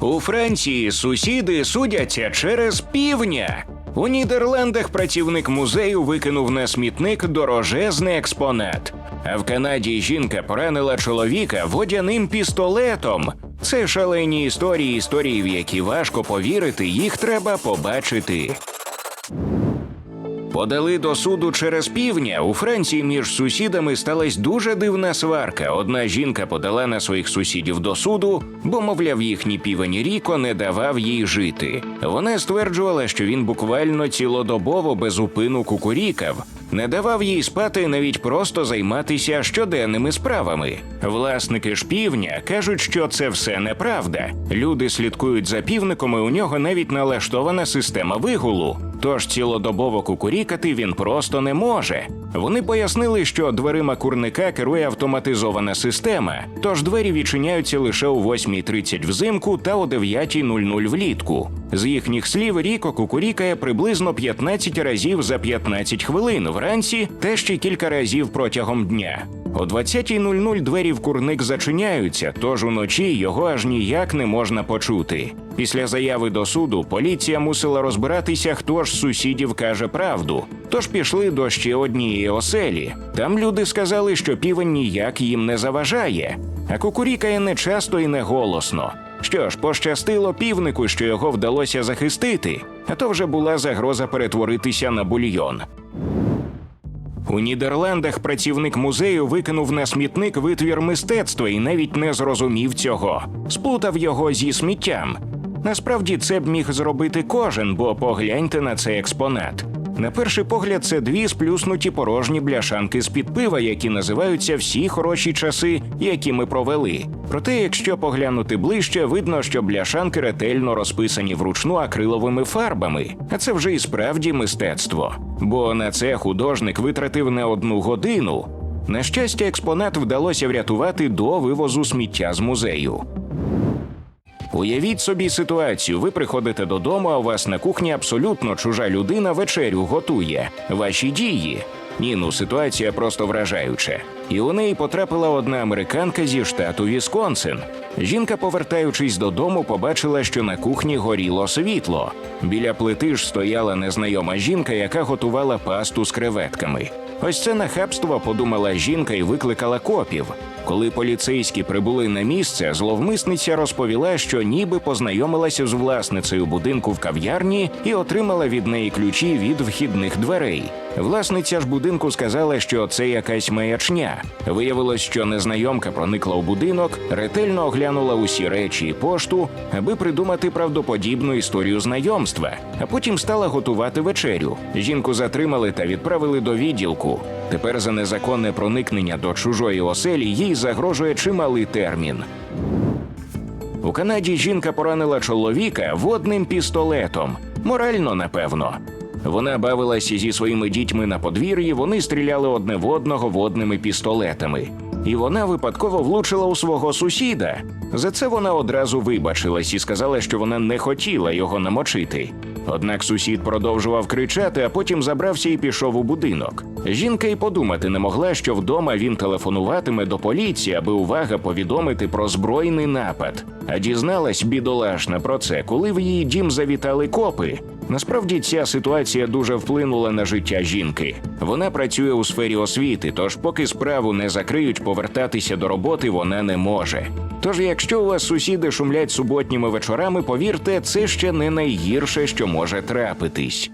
У Франції сусіди судяться через півня. У Нідерландах працівник музею викинув на смітник дорожезний експонат. А в Канаді жінка поранила чоловіка водяним пістолетом. Це шалені історії, історії, в які важко повірити, їх треба побачити. Подали до суду через півня. У Франції між сусідами сталася дуже дивна сварка. Одна жінка подала на своїх сусідів до суду, бо, мовляв, їхній півень Ріко не давав їй жити. Вона стверджувала, що він буквально цілодобово без упину кукурікав, не давав їй спати навіть просто займатися щоденними справами. Власники ж півня кажуть, що це все неправда. Люди слідкують за півником, і у нього навіть налаштована система вигулу. Тож цілодобово кукурікати він просто не може. Вони пояснили, що дверима курника керує автоматизована система, тож двері відчиняються лише о 8.30 взимку та о 9.00 влітку. З їхніх слів Ріко кукурікає приблизно 15 разів за 15 хвилин вранці та ще кілька разів протягом дня. О 20.00 двері в курник зачиняються, тож уночі його аж ніяк не можна почути. Після заяви до суду поліція мусила розбиратися, хто ж з сусідів каже правду. Тож пішли до ще однієї оселі. Там люди сказали, що півень ніяк їм не заважає, а кукурікає не часто і не голосно. Що ж, пощастило півнику, що його вдалося захистити, а то вже була загроза перетворитися на бульйон. У Нідерландах працівник музею викинув на смітник витвір мистецтва і навіть не зрозумів цього, сплутав його зі сміттям. Насправді це б міг зробити кожен, бо погляньте на цей експонат. На перший погляд, це дві сплюснуті порожні бляшанки з під пива, які називаються всі хороші часи, які ми провели. Проте, якщо поглянути ближче, видно, що бляшанки ретельно розписані вручну акриловими фарбами, а це вже і справді мистецтво. Бо на це художник витратив не одну годину. На щастя, експонат вдалося врятувати до вивозу сміття з музею. Уявіть собі ситуацію: ви приходите додому, а у вас на кухні абсолютно чужа людина вечерю готує. Ваші дії. Ні, ну ситуація просто вражаюча. І у неї потрапила одна американка зі штату Вісконсин. Жінка, повертаючись додому, побачила, що на кухні горіло світло. Біля плити ж стояла незнайома жінка, яка готувала пасту з креветками. Ось це нахабство подумала жінка і викликала копів. Коли поліцейські прибули на місце, зловмисниця розповіла, що ніби познайомилася з власницею будинку в кав'ярні і отримала від неї ключі від вхідних дверей. Власниця ж будинку сказала, що це якась маячня. Виявилось, що незнайомка проникла у будинок, ретельно оглянула усі речі і пошту, аби придумати правдоподібну історію знайомства, а потім стала готувати вечерю. Жінку затримали та відправили до відділку. Тепер за незаконне проникнення до чужої оселі їй загрожує чималий термін. У Канаді жінка поранила чоловіка водним пістолетом. Морально, напевно. Вона бавилася зі своїми дітьми на подвір'ї, вони стріляли одне в одного водними пістолетами. І вона випадково влучила у свого сусіда. За це вона одразу вибачилась і сказала, що вона не хотіла його намочити. Однак сусід продовжував кричати, а потім забрався і пішов у будинок. Жінка й подумати не могла, що вдома він телефонуватиме до поліції, аби увага повідомити про збройний напад. А дізналась бідолашна про це, коли в її дім завітали копи. Насправді ця ситуація дуже вплинула на життя жінки. Вона працює у сфері освіти, тож поки справу не закриють, повертатися до роботи вона не може. Тож, якщо у вас сусіди шумлять суботніми вечорами, повірте, це ще не найгірше, що може трапитись.